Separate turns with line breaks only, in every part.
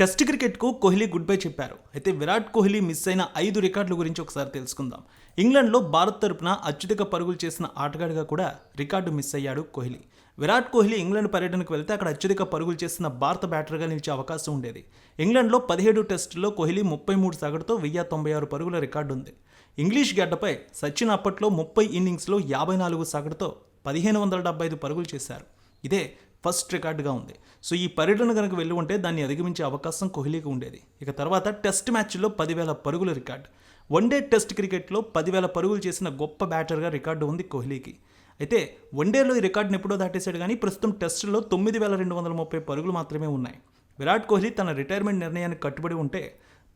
Test క్రికెట్కు Kohli good bye చెప్పారు. అయితే విరాట్ కోహ్లీ మిస్ అయిన ఐదు రికార్డుల గురించి ఒకసారి తెలుసుకుందాం. ఇంగ్లాండ్లో భారత్ తరపున అత్యధిక పరుగులు చేసిన ఆటగాడిగా కూడా రికార్డు మిస్ అయ్యాడు కోహ్లీ. విరాట్ కోహ్లీ ఇంగ్లాండ్ పర్యటనకు వెళ్తే అక్కడ అత్యధిక పరుగులు చేసిన భారత బ్యాటర్గా నిలిచే అవకాశం ఉండేది. ఇంగ్లాండ్లో పదిహేడు టెస్టుల్లో కోహ్లీ ముప్పై మూడు సగటుతో వెయ్యి తొంభై ఆరు పరుగుల రికార్డు ఉంది. ఇంగ్లీష్ గడ్డపై సచిన్ అప్పట్లో ముప్పై ఇన్నింగ్స్లో యాభై నాలుగు సగటుతో పదిహేను వందల డెబ్బై ఐదు పరుగులు చేశారు. ఇదే ఫస్ట్ రికార్డుగా ఉంది. సో ఈ పర్యటన కనుక వెళ్ళి ఉంటే దాన్ని అధిగమించే అవకాశం కోహ్లీకి ఉండేది. ఇక తర్వాత టెస్ట్ మ్యాచ్లో పదివేల పరుగుల రికార్డు. వన్డే టెస్ట్ క్రికెట్లో పదివేల పరుగులు చేసిన గొప్ప బ్యాటర్గా రికార్డు ఉంది కోహ్లీకి. అయితే వన్డేలో ఈ రికార్డును ఎప్పుడో దాటేశాడు కానీ ప్రస్తుతం టెస్టులో తొమ్మిది వేల రెండు వందల ముప్పై పరుగులు మాత్రమే ఉన్నాయి. విరాట్ కోహ్లీ తన రిటైర్మెంట్ నిర్ణయానికి కట్టుబడి ఉంటే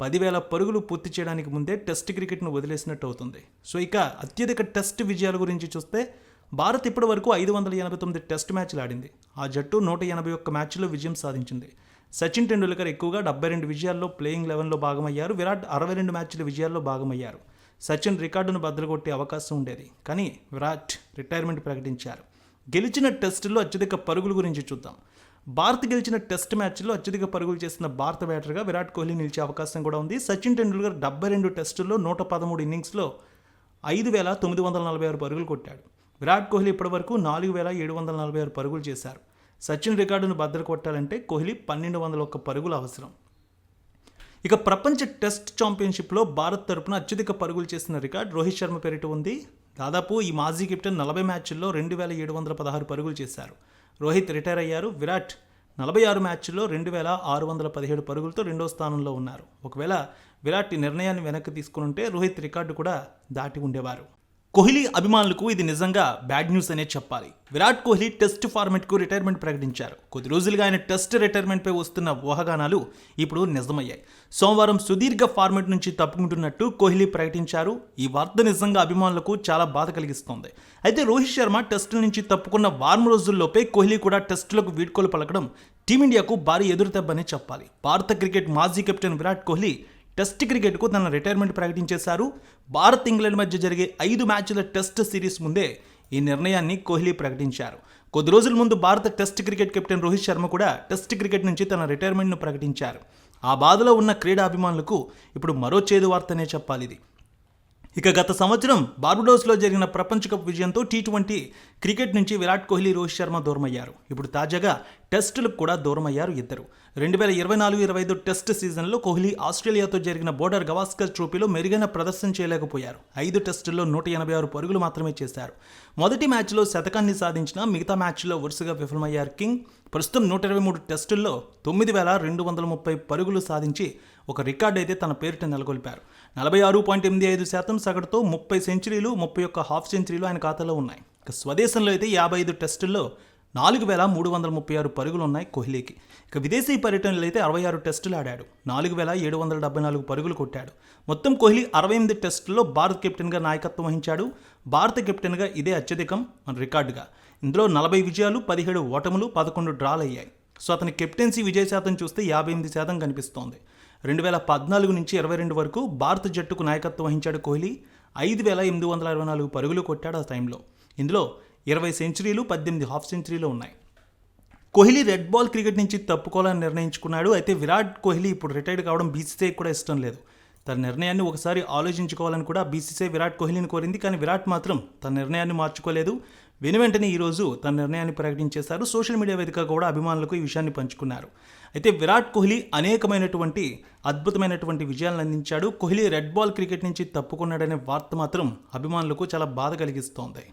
పదివేల పరుగులు పూర్తి చేయడానికి ముందే టెస్ట్ క్రికెట్ను వదిలేసినట్టు అవుతుంది. సో ఇక అత్యధిక టెస్ట్ విజయాల గురించి చూస్తే భారత్ ఇప్పటి వరకు ఐదు వందల ఎనభై తొమ్మిది టెస్ట్ మ్యాచ్లు ఆడింది. ఆ జట్టు నూట ఎనభై ఒక్క మ్యాచ్లో విజయం సాధించింది. సచిన్ టెండూల్కర్ ఎక్కువగా డెబ్బై రెండు విజయాల్లో ప్లేయింగ్ లెవెన్లో భాగమయ్యారు. విరాట్ అరవై రెండు మ్యాచ్ల విజయాల్లో భాగమయ్యారు. సచిన్ రికార్డును బద్దలుగొట్టే అవకాశం ఉండేది. కానీ విరాట్ రిటైర్మెంట్ ప్రకటించారు. గెలిచిన టెస్టుల్లో అత్యధిక పరుగుల గురించి చూద్దాం. భారత్ గెలిచిన టెస్ట్ మ్యాచ్లో అత్యధిక పరుగులు చేసిన భారత బ్యాటర్గా విరాట్ కోహ్లీ నిలిచే అవకాశం కూడా ఉంది. సచిన్ టెండూల్కర్ డెబ్బై రెండు టెస్టుల్లో నూట పదమూడు ఇన్నింగ్స్లో ఐదు వేల తొమ్మిది వందల నలభై ఆరు పరుగులు కొట్టాడు. విరాట్ కోహ్లీ ఇప్పటివరకు నాలుగు వేల ఏడు వందల నలభై ఆరు పరుగులు చేశారు. సచిన్ రికార్డును బద్దలు కొట్టాలంటే కోహ్లీ పన్నెండు వందల ఒక్క పరుగులు అవసరం. ఇక ప్రపంచ టెస్ట్ ఛాంపియన్షిప్లో భారత్ తరపున అత్యధిక పరుగులు చేసిన రికార్డ్ రోహిత్ శర్మ పేరిట ఉంది. దాదాపు ఈ మాజీ కెప్టెన్ నలభై మ్యాచ్ల్లో రెండు వేల ఏడు వందల పదహారు పరుగులు చేశారు. రోహిత్ రిటైర్ అయ్యారు. విరాట్ నలభై ఆరు మ్యాచ్ల్లో రెండు వేల ఆరు వందల పదిహేడు పరుగులతో రెండో స్థానంలో ఉన్నారు. ఒకవేళ విరాట్ ఈ నిర్ణయాన్ని వెనక్కి తీసుకుని ఉంటే రోహిత్ రికార్డు కూడా దాటి ఉండేవారు. కోహ్లీ అభిమానులకు ఇది నిజంగా బ్యాడ్ న్యూస్ అనే చెప్పాలి. విరాట్ కోహ్లీ టెస్ట్ ఫార్మెట్కు రిటైర్మెంట్ ప్రకటించారు. కొద్ది రోజులుగా ఆయన టెస్ట్ రిటైర్మెంట్పై వస్తున్న ఊహాగానాలు ఇప్పుడు నిజమయ్యాయి. సోమవారం సుదీర్ఘ ఫార్మెట్ నుంచి తప్పుకుంటున్నట్టు కోహ్లీ ప్రకటించారు. ఈ వార్త నిజంగా అభిమానులకు చాలా బాధ కలిగిస్తోంది. అయితే రోహిత్ శర్మ టెస్టుల నుంచి తప్పుకున్న వారం రోజుల్లోపే కోహ్లీ కూడా టెస్టులకు వీడ్కోలు పలకడం టీమిండియాకు భారీ ఎదురుదెబ్బనే చెప్పాలి. భారత క్రికెట్ మాజీ కెప్టెన్ విరాట్ కోహ్లీ టెస్ట్ క్రికెట్కు తన రిటైర్మెంట్ ప్రకటించేశారు. భారత్ ఇంగ్లాండ్ మధ్య జరిగే ఐదు మ్యాచ్ల టెస్ట్ సిరీస్ ముందే ఈ నిర్ణయాన్ని కోహ్లీ ప్రకటించారు. కొద్ది రోజుల ముందు భారత test cricket captain Rohit Sharma కూడా టెస్ట్ క్రికెట్ నుంచి తన రిటైర్మెంట్ను ప్రకటించారు. ఆ బాధలో ఉన్న క్రీడాభిమానులకు ఇప్పుడు మరో చేదు వార్తనే చెప్పాలి ఇది ఇక గత సంవత్సరం బార్బడోస్లో జరిగిన ప్రపంచ కప్ విజయంతో టీ ట్వంటీ క్రికెట్ నుంచి విరాట్ కోహ్లీ రోహిత్ శర్మ దూరమయ్యారు. ఇప్పుడు తాజాగా టెస్టులకు కూడా దూరమయ్యారు ఇద్దరు. రెండు వేల ఇరవై నాలుగు ఇరవై ఐదు టెస్ట్ సీజన్లో కోహ్లీ ఆస్ట్రేలియాతో జరిగిన బోర్డర్ గవాస్కర్ ట్రోఫీలో మెరుగైన ప్రదర్శన చేయలేకపోయారు. ఐదు టెస్టుల్లో నూట ఎనభై ఆరు పరుగులు మాత్రమే చేశారు. మొదటి మ్యాచ్లో శతకాన్ని సాధించిన మిగతా మ్యాచ్లో వరుసగా విఫలమయ్యారు కింగ్. ప్రస్తుతం నూట ఇరవై మూడు టెస్టుల్లో తొమ్మిది వేల రెండు వందల ముప్పై పరుగులు సాధించి ఒక రికార్డు అయితే తన పేరిట నెలకొల్పారు. నలభై ఆరు పాయింట్ ఎనిమిది ఐదు శాతం సగటుతో ముప్పై సెంచరీలు ముప్పై ఒక్క హాఫ్ సెంచరీలు ఆయన ఖాతాలో ఉన్నాయి. ఇక స్వదేశంలో అయితే యాభై ఐదు టెస్టుల్లో నాలుగు వేల మూడు వందల ముప్పై ఆరు పరుగులు ఉన్నాయి కోహ్లీకి. ఇక విదేశీ పర్యటనలో అయితే అరవై ఆరు టెస్టులు ఆడాడు. నాలుగు వేల ఏడు వందల డెబ్బై నాలుగు పరుగులు కొట్టాడు. మొత్తం కోహ్లీ అరవై ఎనిమిది టెస్టుల్లో భారత కెప్టెన్గా నాయకత్వం వహించాడు. భారత కెప్టెన్గా ఇదే అత్యధికం మన రికార్డుగా. ఇందులో నలభై విజయాలు పదిహేడు ఓటములు పదకొండు డ్రాలు అయ్యాయి సో అతని కెప్టెన్సీ విజయ శాతం చూస్తే యాభై ఎనిమిది శాతం కనిపిస్తోంది. రెండు వేల పద్నాలుగు నుంచి ఇరవై రెండు వరకు భారత జట్టుకు నాయకత్వం వహించాడు కోహ్లీ. ఐదు వేల ఎనిమిది వందల అరవై నాలుగు పరుగులు కొట్టాడు ఆ టైంలో. ఇందులో ఇరవై సెంచరీలు పద్దెనిమిది హాఫ్ సెంచరీలు ఉన్నాయి. కోహ్లీ రెడ్ బాల్ క్రికెట్ నుంచి తప్పుకోవాలని నిర్ణయించుకున్నాడు. అయితే విరాట్ కోహ్లీ ఇప్పుడు రిటైర్డ్ కావడం బీసీసీఐ కూడా ఇష్టం లేదు. తన నిర్ణయాన్ని ఒకసారి ఆలోచించుకోవాలని కూడా బీసీసీఐ విరాట్ కోహ్లీని కోరింది. కానీ విరాట్ మాత్రం తన నిర్ణయాన్ని మార్చుకోలేదు. వెను వెంటనే ఈరోజు తన నిర్ణయాన్ని ప్రకటించేశారు. సోషల్ మీడియా వేదిక కూడా అభిమానులకు ఈ విషయాన్ని పంచుకున్నారు. అయితే విరాట్ కోహ్లీ అనేకమైనటువంటి అద్భుతమైనటువంటి విజయాలను అందించాడు. కోహ్లీ రెడ్ బాల్ క్రికెట్ నుంచి తప్పుకున్నాడనే వార్త మాత్రం అభిమానులకు చాలా బాధ కలిగిస్తోంది.